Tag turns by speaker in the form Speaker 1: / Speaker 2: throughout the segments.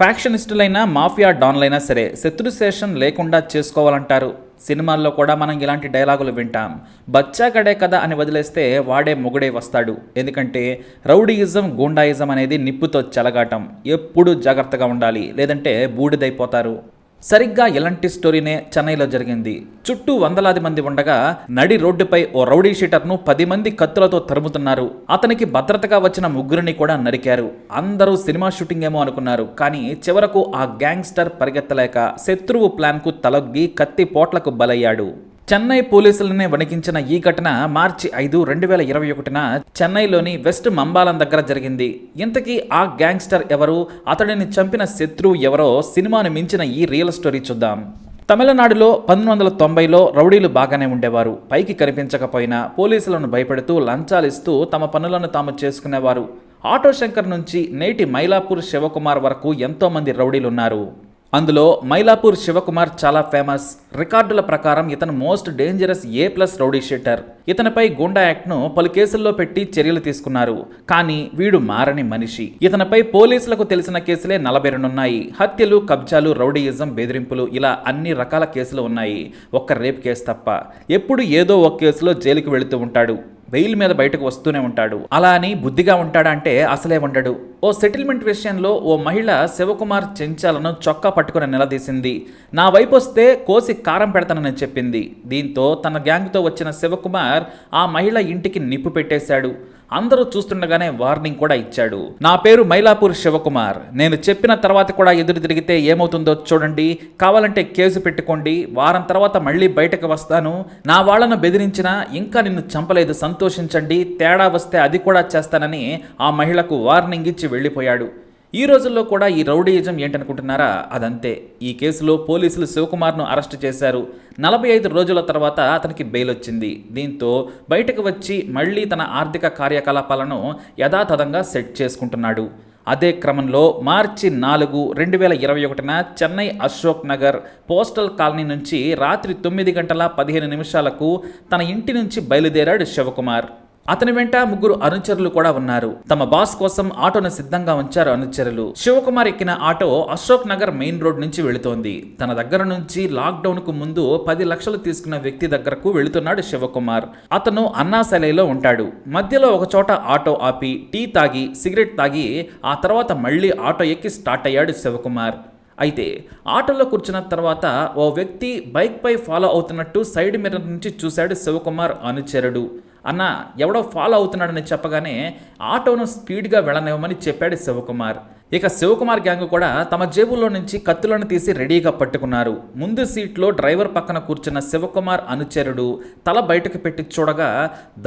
Speaker 1: ఫ్యాక్షనిస్టులైన mafia డాన్లైనా సరే శత్రుశేషం లేకుండా చేసుకోవాలంటారు. సినిమాల్లో కూడా మనం ఇలాంటి డైలాగులు వింటాం. బచ్చాగడే కదా అని వదిలేస్తే వాడే మొగుడే వస్తాడు. ఎందుకంటే రౌడీయిజం గూండాయిజం అనేది నిప్పుతో చెలగాటం. ఎప్పుడూ జాగ్రత్తగా ఉండాలి. లేదంటే బూడిదైపోతారు. సరిగ్గా ఇలాంటి స్టోరీనే చెన్నైలో జరిగింది. చుట్టూ వందలాది మంది ఉండగా నడి రోడ్డుపై ఓ రౌడీ షీటర్ను పది మంది కత్తులతో తరుముతున్నారు. అతనికి భద్రతగా వచ్చిన ముగ్గురిని కూడా నరికారు. అందరూ సినిమా షూటింగ్ ఏమో అనుకున్నారు. కానీ చివరకు ఆ గ్యాంగ్స్టర్ పరిగెత్తలేక శత్రువు ప్లాన్కు తలొగ్గి కత్తి పోట్లకు బలయ్యాడు. చెన్నై పోలీసులనే వణికించిన ఈ ఘటన మార్చి ఐదు రెండు వేల ఇరవై ఒకటిన చెన్నైలోని వెస్ట్ మంబాలం దగ్గర జరిగింది. ఇంతకీ ఆ గ్యాంగ్స్టర్ ఎవరు? అతడిని చంపిన శత్రువు ఎవరో? సినిమాను మించిన ఈ రియల్ స్టోరీ చూద్దాం. తమిళనాడులో పంతొమ్మిది వందల తొంభైలో రౌడీలు బాగానే ఉండేవారు. పైకి కనిపించకపోయినా పోలీసులను భయపెడుతూ లంచాలిస్తూ తమ పనులను తాము చేసుకునేవారు. ఆటో శంకర్ నుంచి నేటి మైలాపూర్ శివకుమార్ వరకు ఎంతోమంది రౌడీలున్నారు. అందులో మైలాపూర్ శివకుమార్ చాలా ఫేమస్ రికార్డుల ప్రకారం ఇతను most dangerous A plus rowdy sheeter. ఇతనిపై goonda యాక్ట్ను పలు కేసుల్లో పెట్టి చర్యలు తీసుకున్నారు. కానీ వీడు మారని మనిషి. ఇతనిపై పోలీసులకు తెలిసిన కేసులే నలభై రెండు ఉన్నాయి హత్యలు కబ్జాలు రౌడీయిజం బెదిరింపులు ఇలా అన్ని రకాల కేసులు ఉన్నాయి. ఒక్క రేప్ కేసు తప్ప. ఎప్పుడు ఏదో ఒక కేసులో జైలుకి వెళుతూ ఉంటాడు. బెయిల్ మీద బయటకు వస్తూనే ఉంటాడు. అలా అని బుద్ధిగా ఉంటాడంటే అసలే ఉండడు. ఓ సెటిల్మెంట్ విషయంలో ఓ మహిళ శివకుమార్ చెంచాలను చొక్కా పట్టుకుని నిలదీసింది. నా వైపు వస్తే కోసి కారం పెడతానని చెప్పింది. దీంతో తన గ్యాంగ్తో వచ్చిన శివకుమార్ ఆ మహిళ ఇంటికి నిప్పు పెట్టేశాడు. అందరూ చూస్తుండగానే వార్నింగ్ కూడా ఇచ్చాడు. నా పేరు మైలాపూర్ శివకుమార్. నేను చెప్పిన తర్వాత కూడా ఎదురు తిరిగితే ఏమవుతుందో చూడండి. కావాలంటే కేసు పెట్టుకోండి. వారం తర్వాత మళ్ళీ బయటకు వస్తాను. నా వాళ్ళను బెదిరించినా ఇంకా నిన్ను చంపలేదు. సంతోషించండి. తేడా వస్తే అది కూడా చేస్తానని ఆ మహిళకు వార్నింగ్ ఇచ్చి వెళ్ళిపోయాడు. ఈ రోజుల్లో కూడా ఈ రౌడీయిజం ఏంటనుకుంటున్నారా? అదంతే. ఈ కేసులో పోలీసులు శివకుమార్ను అరెస్టు చేశారు. నలభై ఐదు రోజుల తర్వాత అతనికి బెయిల్ వచ్చింది దీంతో బయటకు వచ్చి మళ్ళీ తన ఆర్థిక కార్యకలాపాలను యథాతథంగా సెట్ చేసుకుంటున్నాడు. అదే క్రమంలో మార్చి నాలుగు రెండు వేల ఇరవై ఒకటిన చెన్నై అశోక్ నగర్ పోస్టల్ కాలనీ నుంచి రాత్రి తొమ్మిది గంటల పదిహేను నిమిషాలకు తన ఇంటి నుంచి బయలుదేరాడు శివకుమార్. అతని వెంట ముగ్గురు అనుచరులు కూడా ఉన్నారు. తమ బాస్ కోసం ఆటోను సిద్ధంగా ఉంచారు అనుచరులు. శివకుమార్ ఎక్కిన auto Ashok Nagar main road నుంచి వెళుతోంది. తన దగ్గర నుంచి లాక్డౌన్కు ముందు పది లక్షలు తీసుకున్న వ్యక్తి దగ్గరకు వెళుతున్నాడు శివకుమార్. అతను అన్నాశైలిలో ఉంటాడు. మధ్యలో ఒక చోట ఆటో ఆపి టీ తాగి సిగరెట్ తాగి ఆ తర్వాత మళ్ళీ ఆటో ఎక్కి స్టార్ట్ అయ్యాడు శివకుమార్. అయితే ఆటోలో కూర్చున్న తర్వాత ఓ వ్యక్తి బైక్పై ఫాలో అవుతున్నట్టు సైడ్ మిర్రర్ నుంచి చూశాడు శివకుమార్ అనుచరుడు. అన్న ఎవడో ఫాలో అవుతున్నాడని చెప్పగానే ఆటోను స్పీడ్గా వెళ్ళనివ్వమని చెప్పాడు శివకుమార్. ఇక శివకుమార్ గ్యాంగ్ కూడా తమ జేబుల్లో నుంచి కత్తులను తీసి రెడీగా పట్టుకున్నారు. ముందు సీట్లో డ్రైవర్ పక్కన కూర్చున్న శివకుమార్ అనుచరుడు తల బయటకు పెట్టి చూడగా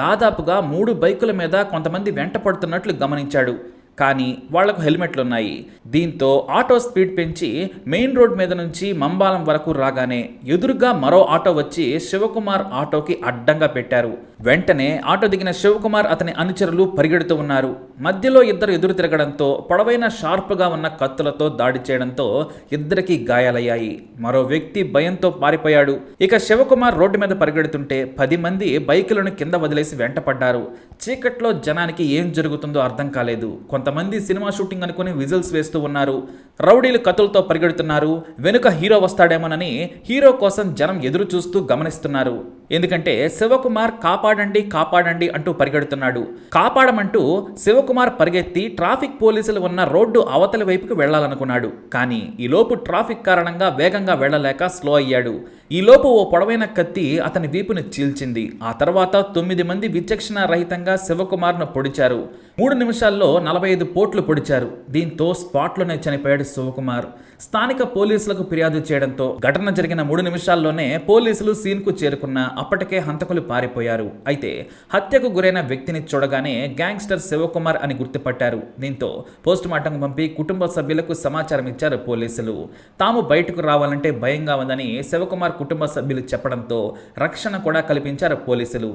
Speaker 1: దాదాపుగా మూడు బైకుల మీద కొంతమంది వెంట పడుతున్నట్లు గమనించాడు. కానీ వాళ్ళకు హెల్మెట్లు ఉన్నాయి దీంతో ఆటో స్పీడ్ పెంచి మెయిన్ రోడ్ మీద నుంచి మంబాలం వరకు రాగానే ఎదురుగా మరో ఆటో వచ్చి శివకుమార్ ఆటోకి అడ్డంగా పెట్టారు. వెంటనే ఆటో దిగిన శివకుమార్ అతని అనుచరులు పరిగెడుతూ ఉన్నారు. మధ్యలో ఇద్దరు ఎదురు తిరగడంతో పొడవైన షార్ప్గా ఉన్న కత్తులతో దాడి చేయడంతో ఇద్దరికి గాయాలయ్యాయి. మరో వ్యక్తి భయంతో పారిపోయాడు. ఇక శివకుమార్ రోడ్డు మీద పరిగెడుతుంటే పది మంది బైకులను కింద వదిలేసి వెంటపడ్డారు. చీకట్లో జనానికి ఏం జరుగుతుందో అర్థం కాలేదు. కొంతమంది సినిమా షూటింగ్ అనుకుని విజిల్స్ వేస్తూ ఉన్నారు. రౌడీలు కత్తులతో పరిగెడుతున్నారు. వెనుక హీరో వస్తాడేమోనని హీరో కోసం జనం ఎదురు చూస్తూ గమనిస్తున్నారు. ఎందుకంటే శివకుమార్ కాపాడండి కాపాడండి అంటూ పరిగెడుతున్నాడు. కాపాడమంటూ శివకుమార్ పరిగెత్తి ట్రాఫిక్ పోలీసులు ఉన్న రోడ్డు అవతలి వైపుకు వెళ్ళాలనుకున్నాడు కానీ ఈలోపు ట్రాఫిక్ కారణంగా వేగంగా వెళ్ళలేక స్లో అయ్యాడు. ఈలోపు ఓ పొడవైన కత్తి అతని వీపును చీల్చింది. ఆ తర్వాత తొమ్మిది మంది విచక్షణ రహితంగా శివకుమార్ను పొడిచారు. మూడు నిమిషాల్లో నలభై ఐదు పోట్లు పొడిచారు. దీంతో స్పాట్లోనే చనిపోయాడు శివకుమార్. స్థానిక పోలీసులకు ఫిర్యాదు చేయడంతో ఘటన జరిగిన మూడు నిమిషాల్లోనే పోలీసులు సీన్కు చేరుకున్న అప్పటికే హంతకులు పారిపోయారు. అయితే హత్యకు గురైన వ్యక్తిని చూడగానే గ్యాంగ్స్టర్ శివకుమార్ అని గుర్తుపట్టారు. దీంతో పోస్టుమార్టం పంపి కుటుంబ సభ్యులకు సమాచారం ఇచ్చారు పోలీసులు. తాము బయటకు రావాలంటే భయంగా ఉందని శివకుమార్ కుటుంబ సభ్యులు చెప్పడంతో రక్షణ కూడా కల్పించారు పోలీసులు.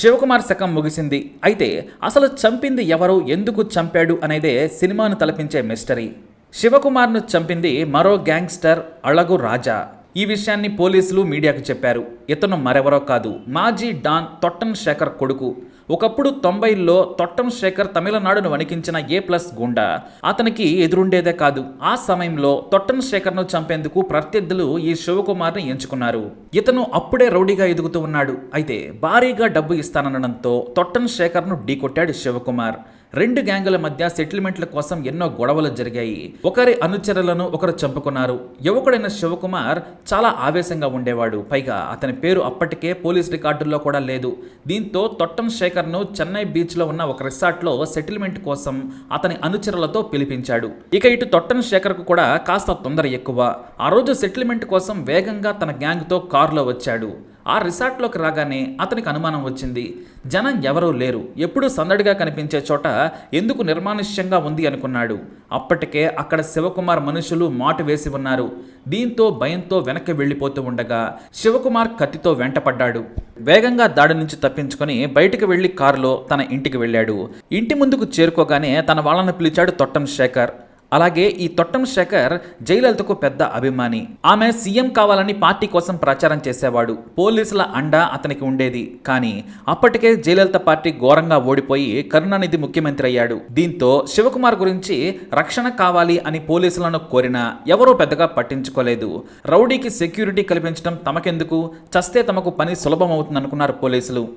Speaker 1: శివకుమార్ శకం ముగిసింది. అయితే అసలు చంపింది ఎవరు? ఎందుకు చంపాడు? అనేదే సినిమాను తలపించే మిస్టరీ. శివకుమార్ను చంపింది మరో గ్యాంగ్స్టర్ అళగు రాజా. ఈ విషయాన్ని పోలీసులు మీడియాకు చెప్పారు. ఇతను మరెవరో కాదు. మాజీ డాన్ తొట్టన్ శేఖర్ కొడుకు. ఒకప్పుడు తొంభైల్లో తొట్టం శేఖర్ తమిళనాడును వణికించిన ఏ ప్లస్ గుండా. అతనికి ఎదురుండేదే కాదు. ఆ సమయంలో తొట్టం శేఖర్ను చంపేందుకు ప్రత్యర్థులు ఈ శివకుమార్ని ఎంచుకున్నారు. ఇతను అప్పుడే రౌడీగా ఎదుగుతూ ఉన్నాడు. అయితే భారీగా డబ్బు ఇస్తాననడంతో తొట్టం శేఖర్ను ఢీకొట్టాడు శివకుమార్. రెండు గ్యాంగుల మధ్య సెటిల్మెంట్ల కోసం ఎన్నో గొడవలు జరిగాయి. ఒకరి అనుచరులను ఒకరు చంపుకున్నారు. యువకుడైన శివకుమార్ చాలా ఆవేశంగా ఉండేవాడు. పైగా అతని పేరు అప్పటికే పోలీస్ రికార్డుల్లో కూడా లేదు. దీంతో తొట్టం శేఖర్ను చెన్నై బీచ్లో ఉన్న ఒక రిసార్ట్లో సెటిల్మెంట్ కోసం అతని అనుచరులతో పిలిపించాడు. ఇక ఇటు తొట్టం శేఖర్కు కూడా కాస్త తొందర ఎక్కువ. ఆ రోజు సెటిల్మెంట్ కోసం వేగంగా తన గ్యాంగ్తో కారులో వచ్చాడు. ఆ రిసార్ట్లోకి రాగానే అతనికి అనుమానం వచ్చింది. జనం ఎవరూ లేరు. ఎప్పుడూ సందడిగా కనిపించే చోట ఎందుకు నిర్మానుష్యంగా ఉంది అనుకున్నాడు. అప్పటికే అక్కడ శివకుమార్ మనుషులు మాటు వేసి ఉన్నారు. దీంతో భయంతో వెనక్కి వెళ్ళిపోతూ ఉండగా శివకుమార్ కత్తితో వెంటపడ్డాడు. వేగంగా దాడి నుంచి తప్పించుకొని బయటికి వెళ్ళి కారులో తన ఇంటికి వెళ్ళాడు. ఇంటి ముందుకు చేరుకోగానే తన వాళ్ళను పిలిచాడు తొట్టం శేఖర్. అలాగే ఈ తొట్టం శేఖర్ జయలలితకు పెద్ద అభిమాని. ఆమె సీఎం కావాలని పార్టీ కోసం ప్రచారం చేసేవాడు. పోలీసుల అండ అతనికి ఉండేది. కానీ అప్పటికే జయలలిత పార్టీ ఘోరంగా ఓడిపోయి కరుణానిధి ముఖ్యమంత్రి అయ్యాడు. దీంతో శివకుమార్ గురించి రక్షణ కావాలి అని పోలీసులను కోరినా ఎవరూ పెద్దగా పట్టించుకోలేదు. రౌడీకి సెక్యూరిటీ కల్పించడం తమకెందుకు? చస్తే తమకు పని సులభమవుతుందనుకున్నారు పోలీసులు.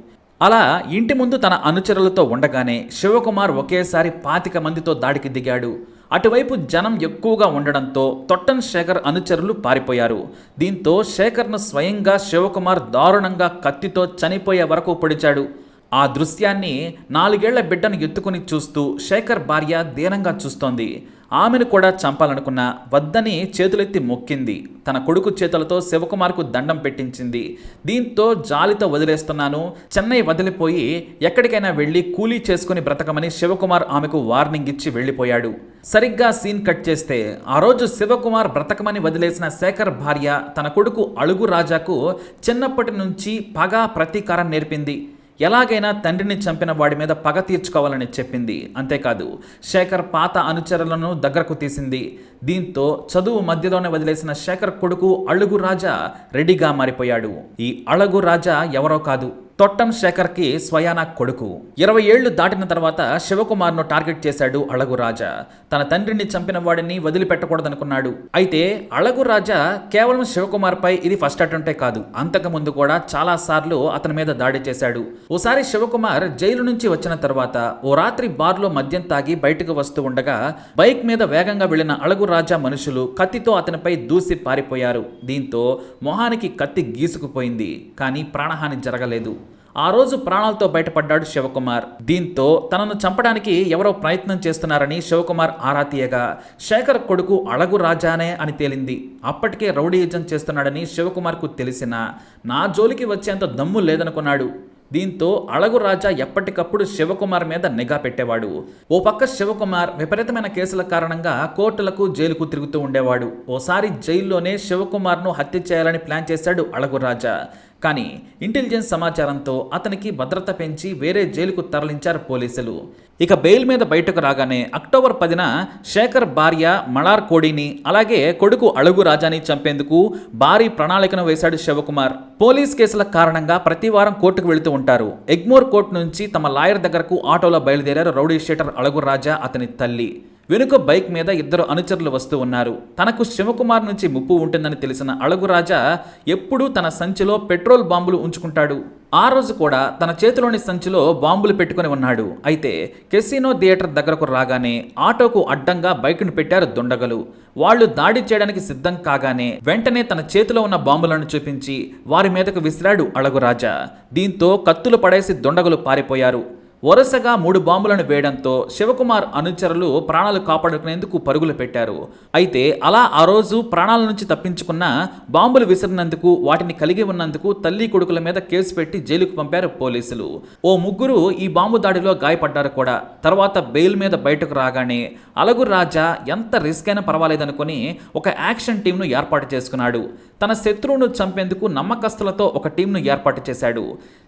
Speaker 1: అలా ఇంటి ముందు తన అనుచరులతో ఉండగానే శివకుమార్ ఒకేసారి పాతిక మందితో దాడికి దిగాడు. అటువైపు జనం ఎక్కువగా ఉండడంతో తొట్టన్ శేఖర్ అనుచరులు పారిపోయారు. దీంతో శేఖర్ను స్వయంగా శివకుమార్ దారుణంగా కత్తితో చనిపోయే వరకు పొడిచాడు. ఆ దృశ్యాన్ని నాలుగేళ్ళ బిడ్డను ఎత్తుకుని చూస్తూ శేఖర్ భార్య దీనంగా చూస్తోంది. ఆమెను కూడా చంపాలనుకున్న వద్దని చేతులెత్తి మొక్కింది. తన కొడుకు చేతులతో శివకుమార్కు దండం పెట్టించింది. దీంతో జాలితో వదిలేస్తున్నాను. చెన్నై వదిలిపోయి ఎక్కడికైనా వెళ్ళి కూలీ చేసుకుని బ్రతకమని శివకుమార్ ఆమెకు వార్నింగ్ ఇచ్చి వెళ్ళిపోయాడు. సరిగ్గా సీన్ కట్ చేస్తే ఆ రోజు శివకుమార్ బ్రతకమని వదిలేసిన శేఖర్ భార్య తన కొడుకు అడుగు రాజాకు చిన్నప్పటి నుంచి పగ ప్రతీకారం నేర్పింది. ఎలాగైనా తండ్రిని చంపిన వాడి మీద పగ తీర్చుకోవాలని చెప్పింది. అంతేకాదు శేఖర్ పాత అనుచరులను దగ్గరకు తీసింది. దీంతో చదువు మధ్యలోనే వదిలేసిన శేఖర్ కొడుకు అళుగు రాజా రెడీగా మారిపోయాడు. ఈ అళగు రాజా ఎవరో కాదు. తొట్టం శేఖర్కి స్వయానా కొడుకు. ఇరవై ఏళ్ళు దాటిన తర్వాత శివకుమార్ను టార్గెట్ చేశాడు అళగు రాజా. తన తండ్రిని చంపిన వాడిని వదిలిపెట్టకూడదనుకున్నాడు. అయితే అళగు రాజా కేవలం శివకుమార్పై ఇది ఫస్ట్ అటెంప్టే కాదు. అంతకుముందు కూడా చాలా సార్లు అతని మీద దాడి చేశాడు. ఓసారి శివకుమార్ జైలు నుంచి వచ్చిన తర్వాత ఓ రాత్రి బార్లో మద్యం తాగి బయటకు వస్తూ ఉండగా బైక్ మీద వేగంగా వెళ్ళిన అళగు రాజా మనుషులు కత్తితో అతనిపై దూసి పారిపోయారు. దీంతో మొహానికి కత్తి గీసుకుపోయింది. కానీ ప్రాణహాని జరగలేదు. ఆ రోజు ప్రాణాలతో బయటపడ్డాడు శివకుమార్. దీంతో తనను చంపడానికి ఎవరో ప్రయత్నం చేస్తున్నారని శివకుమార్ ఆరా తీయగా శేఖర్ కొడుకు అళగు రాజానే అని తేలింది. అప్పటికే రౌడీయుజం చేస్తున్నాడని శివకుమార్కు తెలిసిన నా జోలికి వచ్చేంత దమ్ము లేదనుకున్నాడు. దీంతో అళగు రాజా ఎప్పటికప్పుడు శివకుమార్ మీద నిఘా పెట్టేవాడు. ఓ పక్క శివకుమార్ విపరీతమైన కేసుల కారణంగా కోర్టులకు జైలుకు తిరుగుతూ ఉండేవాడు. ఓసారి జైల్లోనే శివకుమార్ను హత్య చేయాలని ప్లాన్ చేశాడు అళగు రాజా. కానీ ఇంటెలిజెన్స్ సమాచారంతో అతనికి భద్రత పెంచి వేరే జైలుకు తరలించారు పోలీసులు. ఇక బెయిల్ మీద బయటకు రాగానే అక్టోబర్ పదిన శేఖర్ భార్య మళార్ కోడిని అలాగే కొడుకు అళగు రాజాని చంపేందుకు భారీ ప్రణాళికను వేశాడు శివకుమార్. పోలీస్ కేసుల కారణంగా ప్రతి వారం కోర్టుకు వెళుతూ ఉంటారు. ఎగ్మోర్ కోర్టు నుంచి తమ లాయర్ దగ్గరకు ఆటోలో బయలుదేరారు రౌడీ షీటర్ అళగు రాజా అతని తల్లి. వెనుక బైక్ మీద ఇద్దరు అనుచరులు వస్తూ ఉన్నారు. తనకు శివకుమార్ నుంచి ముప్పు ఉంటుందని తెలిసిన అళగురాజా ఎప్పుడూ తన సంచిలో పెట్రోల్ బాంబులు ఉంచుకుంటాడు. ఆ రోజు కూడా తన చేతిలోని సంచిలో బాంబులు పెట్టుకుని ఉన్నాడు. అయితే కెసినో థియేటర్ దగ్గరకు రాగానే ఆటోకు అడ్డంగా బైక్ను పెట్టారు దుండగలు. వాళ్ళు దాడి చేయడానికి సిద్ధం కాగానే వెంటనే తన చేతిలో ఉన్న బాంబులను చూపించి వారి మీదకు విసిరాడు అళగురాజా దీంతో కత్తులు పడేసి దుండగులు పారిపోయారు. వరుసగా మూడు బాంబులను వేయడంతో శివకుమార్ అనుచరులు ప్రాణాలు కాపాడుకునేందుకు పరుగులు పెట్టారు. అయితే అలా ఆ రోజు ప్రాణాల నుంచి తప్పించుకున్న బాంబులు విసిరినందుకు వాటిని కలిగి ఉన్నందుకు తల్లి కొడుకుల మీద కేసు పెట్టి జైలుకు పంపారు పోలీసులు. ఓ ముగ్గురు ఈ బాంబు దాడిలో గాయపడ్డారు కూడా. తర్వాత బెయిల్ మీద బయటకు రాగానే అలగు రాజా ఎంత రిస్క్ అయినా పర్వాలేదనుకుని ఒక యాక్షన్ టీంను ఏర్పాటు చేసుకున్నాడు. తన శత్రువును చంపేందుకు నమ్మకస్తులతో ఒక టీంను ఏర్పాటు చేశాడు.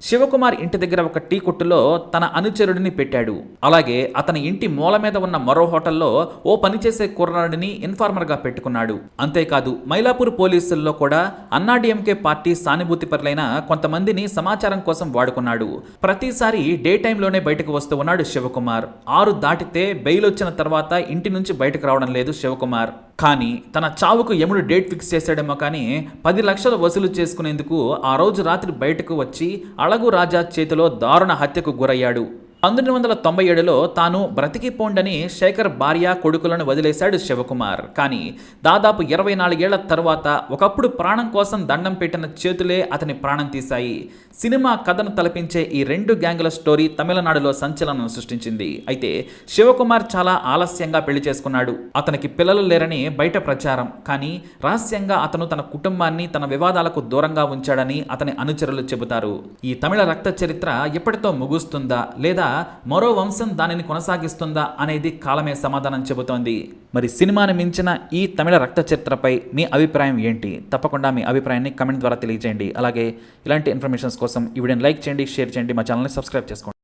Speaker 1: శివకుమార్ ఇంటి దగ్గర ఒక టీ కొట్టులో తన అనుచరుడిని పెట్టాడు. అలాగే అతని ఇంటి మూల మీద ఉన్న మరో హోటల్లో ఓ పనిచేసే కుర్రాడిని ఇన్ఫార్మర్గా పెట్టుకున్నాడు. అంతేకాదు మైలాపూర్ పోలీసుల్లో కూడా అన్నాడీఎంకే పార్టీ సానుభూతిపరులైన కొంతమందిని సమాచారం కోసం వాడుకున్నాడు. ప్రతిసారి డే టైంలోనే బయటకు వస్తూ ఉన్నాడు శివకుమార్. ఆరు దాటితే బెయిల్ వచ్చిన తర్వాత ఇంటి నుంచి బయటకు రావడం లేదు శివకుమార్. కానీ తన చావుకు యముడు డేట్ ఫిక్స్ చేశాడేమో కానీ పది లక్షలు వసూలు చేసుకునేందుకు ఆ రోజు రాత్రి బయటకు వచ్చి అళగు రాజా చేతిలో దారుణ హత్యకు గురయ్యాడు. పంతొమ్మిది వందల తొంభై ఏడులో తాను బ్రతికిపోండని శేఖర్ భార్య కొడుకులను వదిలేశాడు శివకుమార్. కానీ దాదాపు ఇరవై నాలుగేళ్ళ తర్వాత ఒకప్పుడు ప్రాణం కోసం దండం పెట్టిన చేతులే అతని ప్రాణం తీశాయి. సినిమా కథను తలపించే ఈ రెండు గ్యాంగుల స్టోరీ తమిళనాడులో సంచలనం సృష్టించింది. అయితే శివకుమార్ చాలా ఆలస్యంగా పెళ్ళి చేసుకున్నాడు. అతనికి పిల్లలు లేరని బయట ప్రచారం. కానీ రహస్యంగా అతను తన కుటుంబాన్ని తన వివాదాలకు దూరంగా ఉంచాడని అతని అనుచరులు చెబుతారు. ఈ తమిళ రక్త చరిత్ర ఎప్పటితో ముగుస్తుందా లేదా మరో వంశం దానిని కొనసాగిస్తుందా అనేది కాలమే సమాధానం చెబుతోంది. మరి సినిమాని మించిన ఈ తమిళ రక్త చరిత్రపై మీ అభిప్రాయం ఏంటి? తప్పకుండా మీ అభిప్రాయాన్ని కమెంట్ ద్వారా తెలియజేయండి. అలాగే ఇలాంటి ఇన్ఫర్మేషన్స్ కోసం ఈ వీడియోని లైక్ చేయండి షేర్ చేయండి మా ఛానల్ని సబ్స్క్రైబ్ చేసుకోండి.